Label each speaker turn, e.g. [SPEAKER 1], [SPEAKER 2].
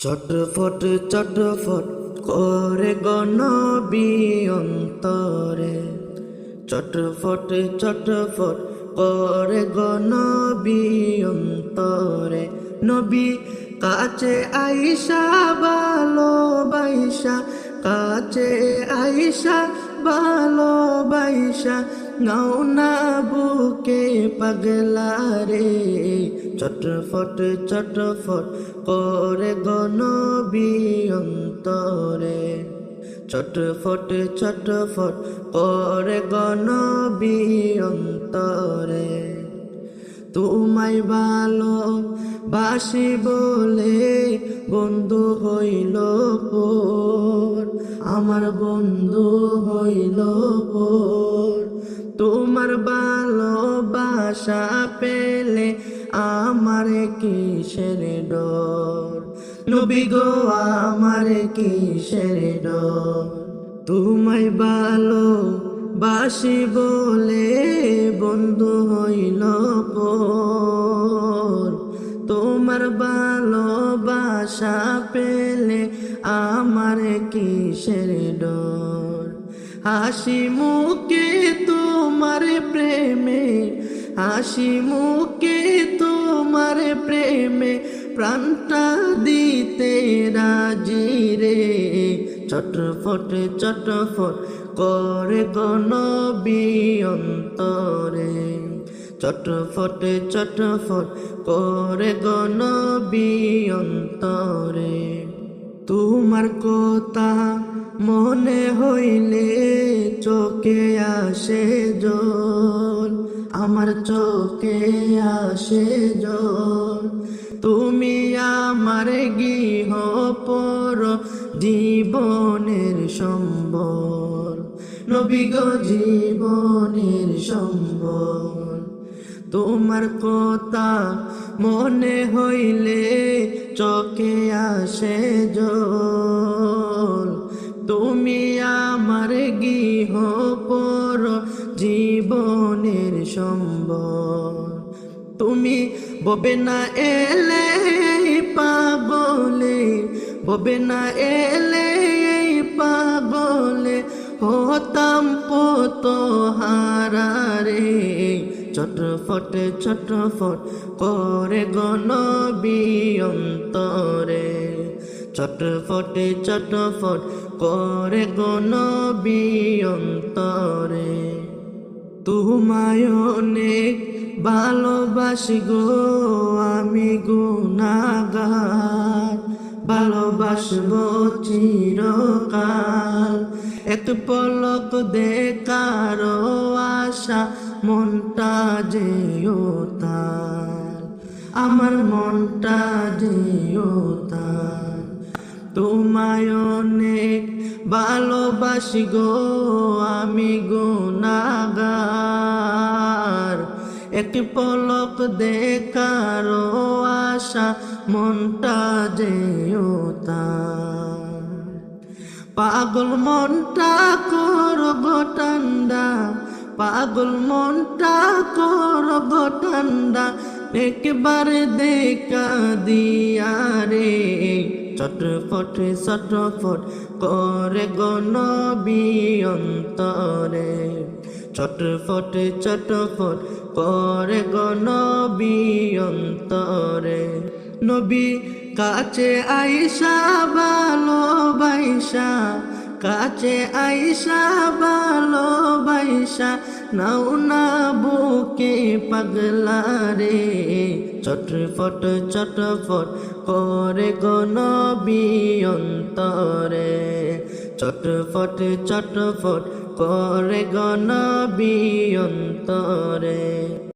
[SPEAKER 1] চটফট চটফট করে গণবি অন্তরে। চটফট চটফট করে গণবি অন্তরে। নবী কাছে আইসা ভালোবাইসা কাছে আইসা ভালোবাইসা নাও বুকে পাগলা রে চটফট চটফট করে গণবি অন্তরে চটফট চটফট করে গণবি অন্তরে তোমায় ভালো বাসি বলে বন্ধু হইল পোর। আমার বন্ধু হইল পোর। তোমার ভালোবাসা পেলে আমার কিসের ডর? নবী গো, আমার কিসের ডর? তোমায় ভালো বাসি বলে বন্ধু হইল তোমার ভালোবাসা পেলে আমার কিসের ডর? হাসি মুখে তোমার প্রেমে, হাসি মুখে তোমার প্রেমে প্রাণটা দিতে রাজি রে। চটফট চটফট করে গণবি অন্তরে। চটফট চটফট করে গণবি অন্তরে। তোমার কথা মনে হইলে চোখে আসে জল, আমার চোখে আসে জল। তুমি আমার গৃহ পর জীবনের সম্বল, নবী গো জীবনের সম্বল। তোমার কথা মনে হইলে চোখে আসে জল। তুমি আমার গৃহ পর জীবনের সম্বল। তুমি ববে না এলে পাবলে ববে না এলে পাবলে হতাম পত হারারে। চটফট চটফট করে গণবি অন্তরে। চটফট চটফট করে গণবি অন্তরে। তোমায় অনেক ভালোবাসি গো, আমি গুনাগার ভালোবাসবো চিরকাল। এক পলক দেখার আশা মনটা যেও তার, আমার মনটা যেও তার। তোমায় অনেক ভালোবাসি গো, আমি গুনাগার এক পলক দেখার আশা, মনটা যেও তার। পাগল মনটা ঠান্ডা পাগল মনটা করব ঠান্ডা একবারে দেখা দিয়া রে। চটফট চটফট করে গণবি অন্তরে। চটফট চটফট করে গণবি অন্তরে। নবী কাছে আইসা ভালোবাইসা কাছে আইসা ভালোবাইসা, নাও না বুকে পাগলা রে। চটফট চটফট করে গণবি অন্তরে। চটফট চটফট করে অন্তরে।